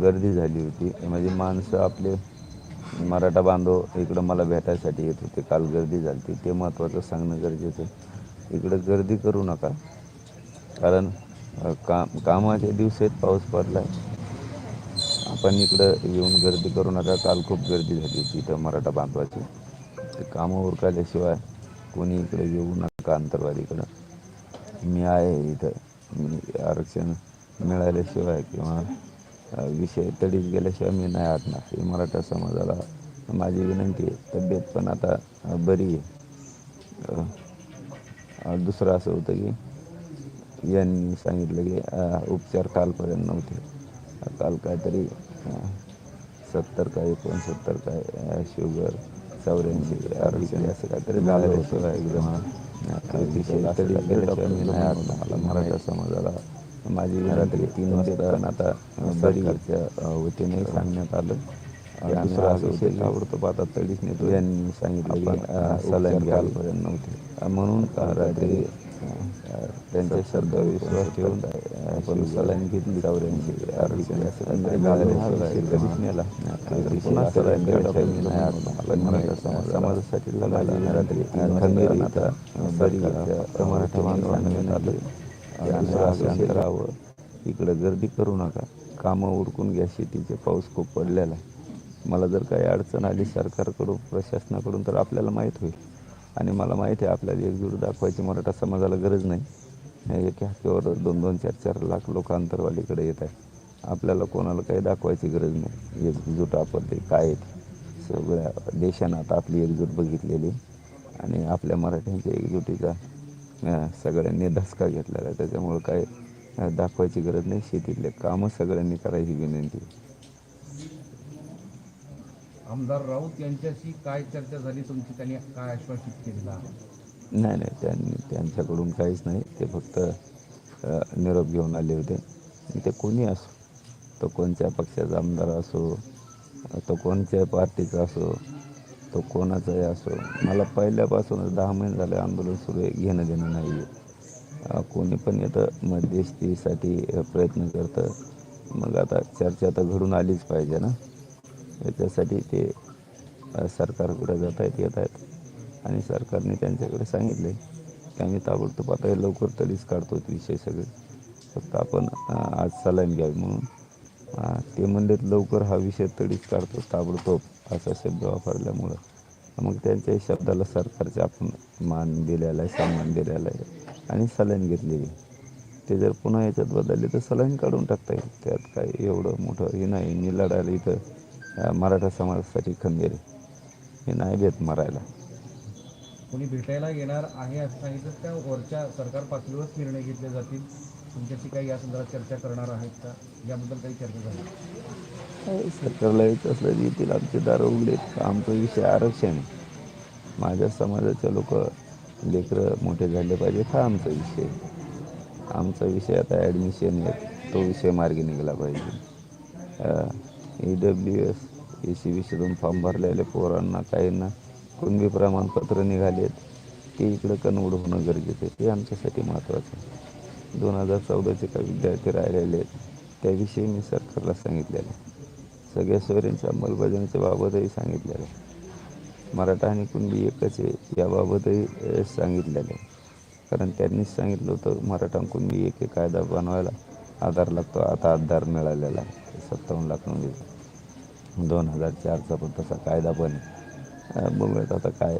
गर्दी झाली होती. म्हणजे माणसं आपले मराठा बांधव इकडं मला भेटायसाठी येत होते. काल गर्दी झाली होती. ते महत्त्वाचं सांगणं गरजेचं आहे. इकडं गर्दी करू नका. कारण काम कामाच्या दिवसात पाऊस पडला आहे आपण इकडं येऊन गर्दी करू नका. काल खूप गर्दी झाली होती इथं मराठा बांधवाची. ते कामं उरकाल्याशिवाय कोणी इकडे येऊ नका अंतरवादीकडं. मी आहे इथं. मी आरक्षण मिळाल्याशिवाय किंवा विषय तडीच गेल्याशिवाय मी नाही हटणार. ही मराठा समाजाला माझी विनंती आहे. तब्येत पण आता बरी आहे. दुसरं असं होतं की यांनी सांगितलं की उपचार कालपर्यंत नव्हते. काल काहीतरी सत्तर काय एकोणसत्तर काय शुगर चौऱ्याऐंशी आरोग्य असं काहीतरी झाल्याशिवाय एकदम. अतिशय तरी गेल्याशिवाय मी नाही मला मराठा समाजाला माझी रात्री तीन वाजता आता सरकारच्या वतीने सांगण्यात आलं. दुसरं असं होतं ताबडतोब आता तडीच नेतो यांनी सांगितलं सलाईन नव्हते. म्हणून रात्री त्यांच्या शब्दावर विश्वास ठेवून आपण सलाईन घेतली. चौऱ्याऐंशी नेला. पुन्हा सलाईन समाजासाठी लढायला रात्री खंडेरी आता सरकारच्या मराठा बांधवांना सांगण्यात आलं. करावं इकडं गर्दी करू नका. कामं उरकून घ्या शेतीचे पाऊस खूप पडलेला आहे. मला जर काही अडचण आली सरकारकडून प्रशासनाकडून तर आपल्याला माहीत होईल. आणि मला माहिती आहे आपल्याला एकजूट दाखवायची मराठा समाजाला गरज नाही. एका हाकेवर दोन दोन चार चार लाख लोक अंतरवालीकडे येत आहे आपल्याला कोणाला काही दाखवायची गरज नाही. एकजूट आपण ते काय सगळ्या देशानं आता आपली एकजूट बघितलेली आणि आपल्या मराठ्यांच्या एकजुटीचा सगळ्यांनी धसका घेतलेला आहे. त्याच्यामुळं काय दाखवायची गरज नाही. शेतीतले कामं सगळ्यांनी करायची विनंती. आमदार राऊत यांच्याशी काय चर्चा झाली? तुमची त्यांनी काय आश्वासित केलेलं नाही नाही. त्यांनी त्यांच्याकडून काहीच नाही. ते फक्त निरोप घेऊन आले होते. ते कोणी असो तो कोणत्या पक्षाचा आमदार असो तो कोणत्या पार्टीचा असो तो कोणाचाही असो. मला पहिल्यापासूनच दहा महिने झाले आंदोलन सुरू आहे घेणं देणं नाही आहे कोणी पण येतं मध्यस्थीसाठी प्रयत्न करतं. मग आता चर्चा तर घडून आलीच पाहिजे ना. याच्यासाठी ते सरकारकडे जात आहेत येत आहेत आणि सरकारने त्यांच्याकडे सांगितले की आम्ही ताबडतोब आता हे लवकर तडीच काढतो विषय सगळे. फक्त आपण आज सलाईन घ्यावी म्हणून. ते म्हणलेत लवकर हा विषय तडीच काढतो ताबडतोब. असा शब्द वापरल्यामुळं. मग त्यांच्या शब्दाला सरकारचे आपण मान दिलेला आहे सन्मान दिलेला आहे आणि सलाईन घेतलेली ते जर पुन्हा याच्यात बदलले तर सलाईन काढून टाकता येईल. त्यात काय एवढं मोठं हे नाही. मी लढायला इथं मराठा समाजासाठी खंदेर हे नाही भेट मारायला. कोणी भेटायला येणार आहे असं सांगितलं त्या वरच्या सरकार पातळीवरच निर्णय घेतले जातील. तुमच्याशी काही या संदर्भात चर्चा करणार आहेत का? याबद्दल काही चर्चा झाली. सरकारला यायचं असलं येतील आमचे दार उघडेत आमचा विषय आरक्षण आहे. माझ्या समाजाचे लोक लेकरं मोठे झाले पाहिजे हा आमचा विषय आमचा विषय आता ॲडमिशन आहे तो विषय मार्गी निघाला पाहिजे. E W S A C B सीतून form भरलेले पोरांना काहींना कुणबी प्रमाणपत्र निघालेत ते इकडं कन्वर्ट होणं गरजेचं आहे ते आमच्यासाठी महत्त्वाचं आहे. दोन हजार चौदाचे काही विद्यार्थी राहिलेले आहेत त्याविषयी मी सरकारला सांगितलेलं आहे. सगळ्या सोयऱ्यांच्या अंमलबजावणीच्या बाबतही सांगितलेलं आहे. मराठा आणि कुणबी एकच आहे याबाबतही सांगितलेलं आहे. कारण त्यांनीच सांगितलं होतं मराठा कुणबी एक कायदा बनवायला आधार लागतो आता आधार मिळालेला आहे सत्तावन्न लाख म्हणजे दोन हजार चारचा पण तसा कायदा पण आहे. बघूयात आता काय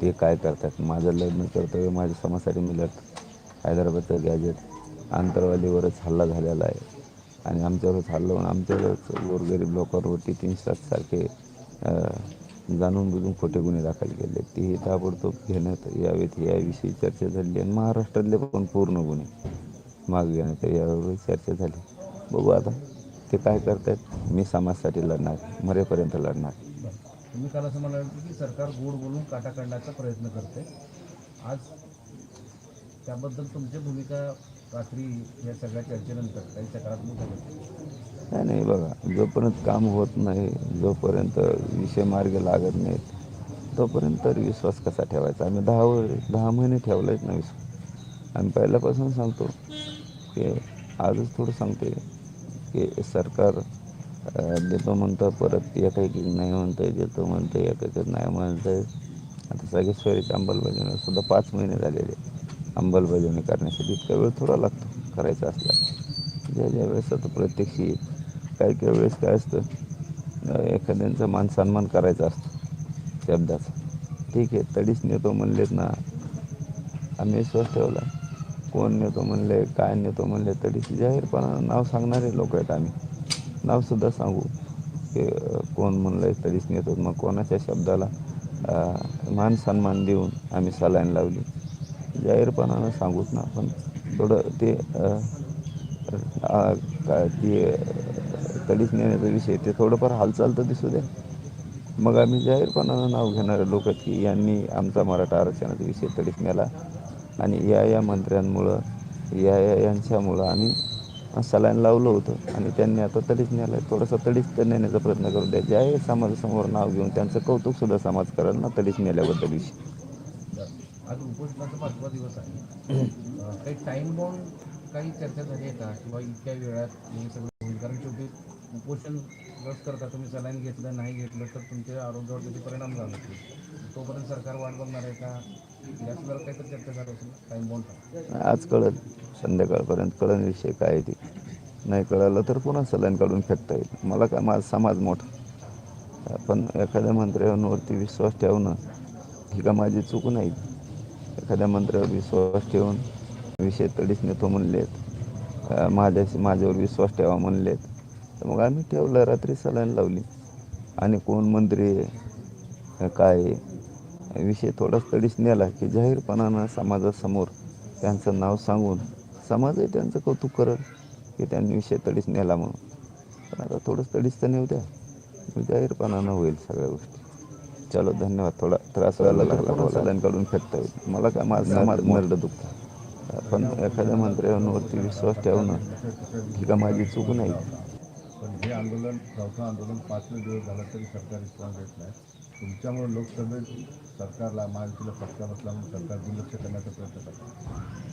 ते काय करतात. माझं लग्न कर्तव्य माझ्या समाजासाठी मी लढतो. हैदराबादचं गॅजेट आंतरवालीवरच हल्ला झालेला आहे. आणि आमच्यावरच हल्ला होऊन आमच्यावरच गोरगरीब लोकांवरती तीन सात सारखे जाणून बुजून खोटे गुन्हे दाखल केले. तेही ताबडतोब घेण्यात यावेत याविषयी चर्चा झाली आणि महाराष्ट्रातले पण पूर्ण गुन्हे माग घेण्यात यावर चर्चा झाली. बघू आता ते काय करतात मी समाजासाठी लढणार मरेपर्यंत लढणार. तुम्ही काल असं म्हणाल की सरकार गोड बोलून काटा काढण्याचा प्रयत्न करते. आज त्याबद्दल तुमची भूमिका रात्री या सगळ्या चर्चेनंतर काही सकारात्मक नाही नाही बघा जोपर्यंत काम होत नाही जोपर्यंत विषय मार्ग लागत नाहीत तोपर्यंत तर विश्वास कसा ठेवायचा? आम्ही दहा वर दहा महिने ठेवलाच ना विश्वास. आम्ही पहिल्यापासून सांगतो की आजच थोडं सांगते की सरकार देतो म्हणतो परत एका एक नाही म्हणतोय देतो म्हणतं एक एक नाही म्हणतोय आता सगळे सोयीची अंमलबजावणी सुद्धा पाच महिने झालेले अंमलबजावणी करण्यासाठी इतका वेळ थोडा लागतो करायचा असला. ज्या ज्या वेळेस आता प्रत्यक्ष येत काही काही वेळेस काय असतं एखाद्यांचा मान सन्मान करायचा असतो शब्दाचा ठीक आहे तडीच नेतो म्हणलेत ना आम्ही विश्वास ठेवला. कोण नेतो म्हणले काय नेतो म्हणले तडीच जाहीरपणा नाव सांगणारे लोक आहेत आम्ही. नावसुद्धा सांगू की कोण म्हणलं आहे तडीच नेतो मग कोणाच्या शब्दाला मान सन्मान देऊन आम्ही सलाईन लावली. जाहीरपणानं सांगूच ना आपण थोडं ते काय ते तडीच नेण्याचा विषय ते थोडंफार हालचाल तर दिसू द्या मग आम्ही जाहीरपणानं नाव घेणारे लोक आहेत की यांनी आमचा मराठा आरक्षणाचा विषय तडीच नेला आणि या या मंत्र्यांमुळं या या यांच्यामुळं आम्ही सलाईन लावलं होतं आणि त्यांनी आता तडीच नेलं आहे थोडंसं तडीच तर नेण्याचा प्रयत्न करू द्या. जाहीर समाजासमोर नाव घेऊन त्यांचं कौतुकसुद्धा समाज करेल ना तडीच नेल्याबद्दल विषय. आज उपोषणाचा पाचवा दिवस आहे. काही टाईम बाउंड काही चर्चा झाली आहे का? किंवा इतक्या वेळात हे सगळं होईल? कारण शेवटी उपोषण रस करता तुम्ही सलाईन घेतलं नाही घेतलं तर तुमच्या आरोग्यावर त्याचे परिणाम झाले तोपर्यंत सरकार वाट बघणार आहे का? या सगळं काहीतरी चर्चा झाली असेल टाईम बाउंड आज कळत संध्याकाळपर्यंत कळण विषय काय ते. नाही कळालं तर पुन्हा सलाईन काढून फेकता येईल. मला काय माझा समाज मोठा. पण एखाद्या मंत्र्यांवरती विश्वास ठेवणं ही का माझी चूक नाही? एखाद्या मंत्र्यावर विश्वास ठेवून विषय तडीच नेतो म्हणलेत. माझ्या माझ्याशी माझ्यावर विश्वास ठेवा म्हणलेत. तर मग आम्ही ठेवलं रात्री सलाईन लावली. आणि कोण मंत्री आहे, काय आहे, विषय थोडाच तडीच नेला की जाहीरपणानं समाजासमोर त्यांचं नाव सांगून समाजही त्यांचं कौतुक करल की त्यांनी विषय तडीच नेला म्हणून. पण आता थोडंच तडीच तर नेऊ द्या. जाहीरपणानं होईल सगळ्या गोष्टी. चलो धन्यवाद. थोडा त्रास व्हायला लागला काढून फेकता येईल मला काय माझं समाज मरडं दुखतं. पण एखाद्या मंत्र्यांवरती विश्वास ठेवणं ही का माझी चूक नाही? पण हे आंदोलन चौथं आंदोलन पाचवे दिवस झालं तरी सरकार रिस्पॉन्स देत नाही. तुमच्यामुळे लोकसभेत सरकारला महायुतीला फटका बसला म्हणून सरकार दुर्लक्ष करण्याचा प्रयत्न करतात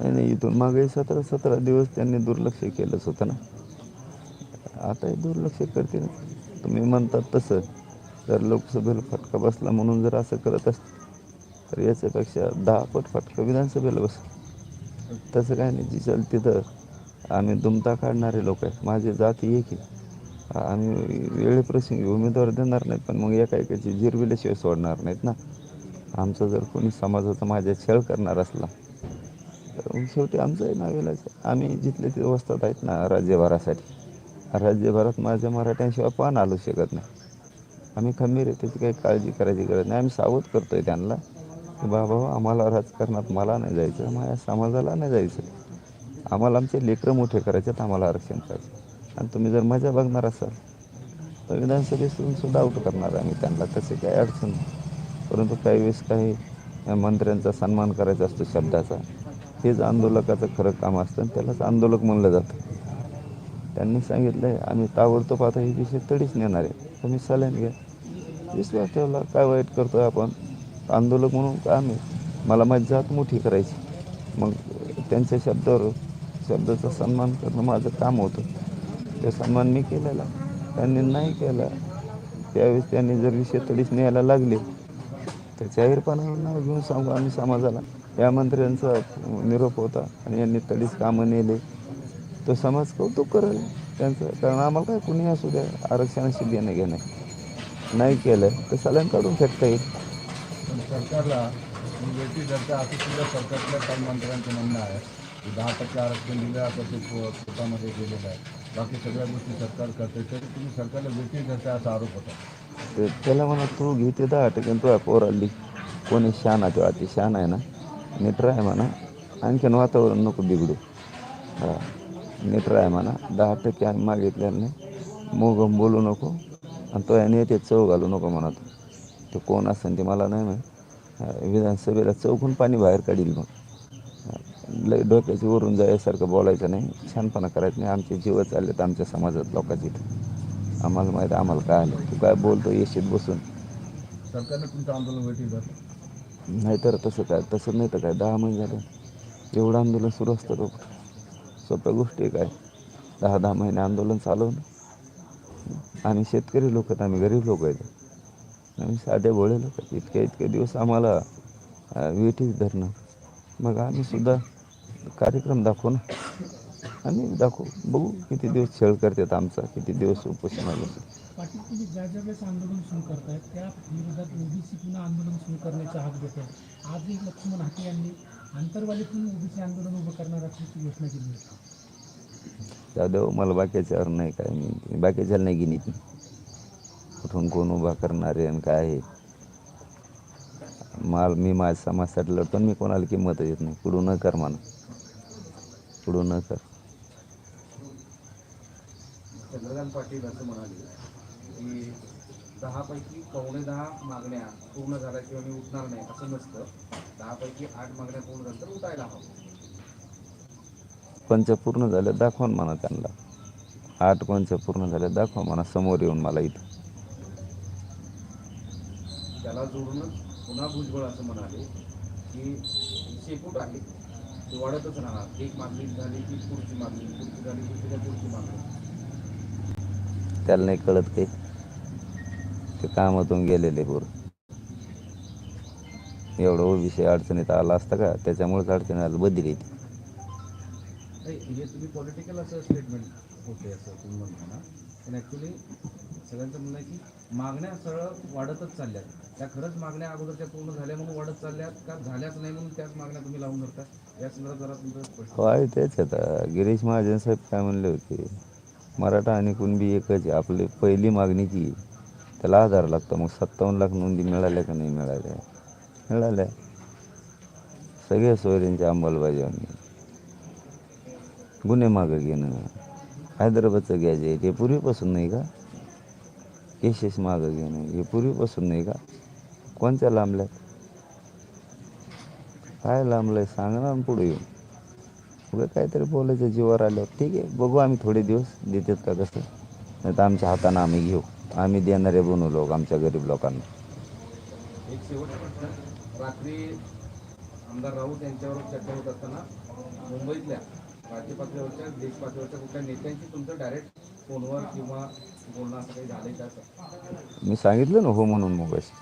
नाही नाही इथून मागे सतरा सतरा दिवस त्यांनी दुर्लक्ष केलंच होतं ना आता हे दुर्लक्ष करतील. तुम्ही म्हणतात तसं. जर लोकसभेला फटका बसला म्हणून जर असं करत असत तर याच्यापेक्षा दहा पट फटका विधानसभेला बस तसं काय नाही जी चल तिथं आम्ही दुमता काढणारे लोक आहेत. माझी जाती एक आहे. आम्ही वेळेप्रसंगी उमेदवार देणार नाहीत पण मग एका एकाची जिरविल्याशिवाय सोडणार नाहीत ना. आमचं जर कोणी समाजाचा माझ्या छळ करणार असला तर शेवटी आमचंही नावेलाच आम्ही जिथले तिथे वस्तात आहेत ना राज्यभरासाठी. राज्यभरात माझ्या मराठ्यांशिवाय पान आलू शकत नाही. आम्ही खंबीर आहे त्याची काही काळजी करायची गरज नाही. आम्ही सावध करतो आहे त्यांना की बाबा आम्हाला राजकारणात मला नाही जायचं माझ्या समाजाला नाही जायचं. आम्हाला आमचे लेकरं मोठे करायचे आहेत आम्हाला आरक्षण पाहिजे आणि तुम्ही जर मजा बघणार असाल तर विधानसभेतून सुद्धा आउट करणार आम्ही त्यांना. तसे काही अडचण नाही. परंतु काही वेळेस काही मंत्र्यांचा सन्मान करायचा असतो शब्दाचा हेच आंदोलकाचं खरं काम असतं आणि त्यालाच आंदोलक म्हणलं जातं. त्यांनी सांगितलं आहे आम्ही ताबडतोब आता हे विषय तडीच नेणार आहे तुम्ही सलाईन घ्या. विश्वास ठेवला काय वाईट करतो आहे आपण आंदोलक म्हणून काम आहे मला माझी जात मोठी करायची. मग त्यांच्या शब्दावर शब्दाचा सन्मान करणं माझं काम होतं. ते सन्मान मी केलेला त्यांनी नाही केला त्यावेळेस त्यांनी जर विषय तडीच न्यायला लागले तर जाहीरपणावर नाव घेऊन सांगू आम्ही समाजाला. या मंत्र्यांचा निरोप होता आणि यांनी तडीच कामं नेले. तो समाज कौतुक करेल. त्यांचं कारण आम्हाला काय कुणी असू द्या आरक्षणाशी देणं घेणं आहे. नाही केलं तर सलाईन काढून फेकता येईल. सरकारला वेळची चर्चा असं सुद्धा सरकारच्या काही मंत्र्यांचं म्हणणं आहे की दहा टक्के आरक्षण दिलं आता ते को- कोर्टामध्ये गेलेलं आहे. बाकी सगळ्या गोष्टी सरकार करते तरी तुम्ही सरकारला असा आरोप होता. ते त्याला म्हणा तू घेते दहा टक्के तू पोर आली कोणी शान आहे तो अति शान आहे ना नीट राह म्हणा आणखीन वातावरण नको बिघडू. हा. नीट राह म्हणा दहा टक्के आम्ही मागितलेलं नाही मोगम बोलू नको. आणि तो याने ते चव घालू नको म्हणा तू ते कोण असेल ते मला नाही माहीत. विधानसभेला चौकून पाणी बाहेर काढील मग. लय डोक्याची वरून जायसारखं बोलायचं नाही. छानपणा करायचं नाही. आमचे जीव चाललेत आमच्या समाजात लोकांचे. आम्हाला माहीत आहे, आम्हाला काय आलं. तू काय बोलतो येशीत बसून. सरकारने तुमचं आंदोलन धरलं. नाहीतर तसं काय? तसं नाही तर काय? दहा महिने झाले. एवढं आंदोलन सुरू असतं तो. सोप्या गोष्टी काय? दहा दहा महिने आंदोलन चालवणं. आम्ही शेतकरी लोक आहेत आम्ही गरीब लोक आहेत. आम्ही साधे भोळे लोक आहेत. इतके इतके दिवस आम्हाला अं, वेठीच धरणं. मग आम्ही सुद्धा कार्यक्रम दाखवू ना. आम्ही दाखवू. बघू किती दिवस छळ करतात आमचा किती दिवस उपोषणाला पाटील तुम्ही ज्या ज्या वेळेस आंदोलन सुरू करतायत त्या विरोधात ओबीसी पुन्हा आंदोलन सुरू करण्याचा हात देत आहे आजही लक्ष्मण हाके यांनी आंतरवालीतून ओबीसी आंदोलन उभं करणार असल्याची घोषणा केली आहे. जाधव मला बाकीच्यावर नाही काय मी? बाकीच्याला नाही गिनीत मी. कुठून कोण उभा करणारे आणि काय आहे? माल मी माझ्या समाजासाठी लढतो आणि मी कोणाला किंमत देत नाही. पुढं न कर म्हणा. पुढं न कर. चंद्रकांत पाटील असं म्हणाले की दहापैकी पावणे दहा मागण्या पूर्ण झाल्याशिवाय मी उठणार नाही असं नसतं. दहापैकी आठ मागण्या पूर्ण झाल्या तर उठायला हवं. पंच पूर्ण झाले दाखवा म्हणा त्यांना. आठ पंच पूर्ण झाले दाखवा म्हणा समोर येऊन मला इथं. त्याला जोडूनच पुन्हा भुजबळ असं म्हणाले की शेकूट आहे? ते वाढतच राहणार. एक मागणी झाली की पुढची मागणी पुढची झाली की पुढची मागणी. त्याला नाही कळत काही. ते कामातून गेलेले पोर. एवढं ओबीसी अडचणीत आला असता का? त्याच्यामुळेच अडचणी आलं बदली ती नाही तुम्ही पॉलिटिकल असं स्टेटमेंट होते असं तुम्ही म्हणता ना. पण ॲक्च्युली सगळ्यांचं म्हणणं आहे की मागण्या सरळ वाढतच चालल्यात. त्या खरंच मागण्या अगोदरच्या पूर्ण झाल्या म्हणून वाढत चालल्यात का झाल्याच नाही म्हणून त्याच मागण्या तुम्ही लावून धरता? या संदर्भात जरा तुमचं स्पष्ट हो आहे तेच आता. गिरीश महाजन साहेब काय म्हणले होते? मराठा आणि कुणबी एकच आहे. आपली पहिली मागणी की त्याला आधार लागतो. मग सत्तावन्न लाख नोंदी मिळाल्या का नाही मिळाल्या? मिळाल्या. सगळ्या सोयऱ्यांच्या अंमलबजावणी. गुन्हे मागं घेणं. हैदराबादचं गॅजेट हे पूर्वीपासून नाही का? केसेस मागं घेणं. हे पूर्वीपासून नाही का? कोणत्या लांबल्यात? काय लांबलंय? सांगा ना पुढे येऊन. उगं काहीतरी बोलायचं जीवावर आल्यावर. ठीक आहे. बघू आम्ही थोडे दिवस. देतात का कसं? नाही तर आमच्या हातानं आम्ही घेऊ. आम्ही देणारे बनू लोक आमच्या गरीब लोकांना. एक प्रश्न. रात्री आमदार राऊत यांच्यावर चर्चा होत असताना मुंबईतल्या राज्य पातळीवरच्या देश पातळीवरच्या कुठल्या नेत्यांशी तुमचं डायरेक्ट फोनवर किंवा बोलणं असं काही झालंय का असं मी सांगितलं ना हो म्हणून मगाशी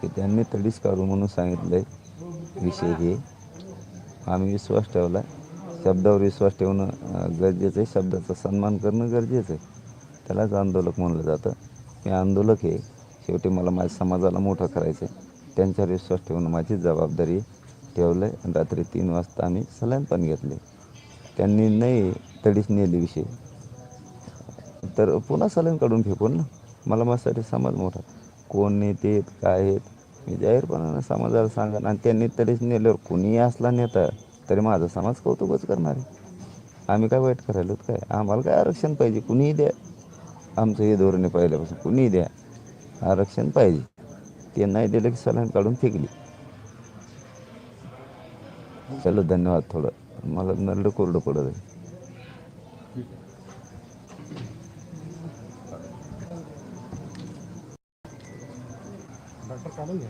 की त्यांनी तडीच काढू म्हणून सांगितलं आहे विषय हे. आम्ही विश्वास ठेवला. शब्दावर विश्वास ठेवणं गरजेचं आहे. शब्दाचा सन्मान करणं गरजेचं आहे. त्यालाच आंदोलक म्हणलं जातं. मी आंदोलक आहे. शेवटी मला माझ्या समाजाला मोठं करायचं आहे त्यांच्यावर विश्वास ठेवून माझी जबाबदारी ठेवलं आहे आणि रात्री तीन वाजता आम्ही सलाईन पण घेतले. त्यांनी नाही तडीच नेली विषय. तर पुन्हा सलन काढून फेकून ना. मला माझ्यासाठी समाज मोठा. कोण नेते आहेत काय आहेत मी जाहीरपणानं समाजाला सांगा आणि त्यांनी तडीच नेल्यावर कुणीही असला नेता तरी माझा समाज कौतुकच करणार आहे. आम्ही काय वाईट करायलो काय? आम्हाला काय आरक्षण पाहिजे? कुणीही द्या. आमचं हे धोरण आहे पहिल्यापासून कुणीही द्या आरक्षण पाहिजे. ते नाही दिलं की सलाम काढून फेकली. चलो धन्यवाद थोडं. मला नरडं कोरडं पडत आहे. डॉक्टर काढून घ्या.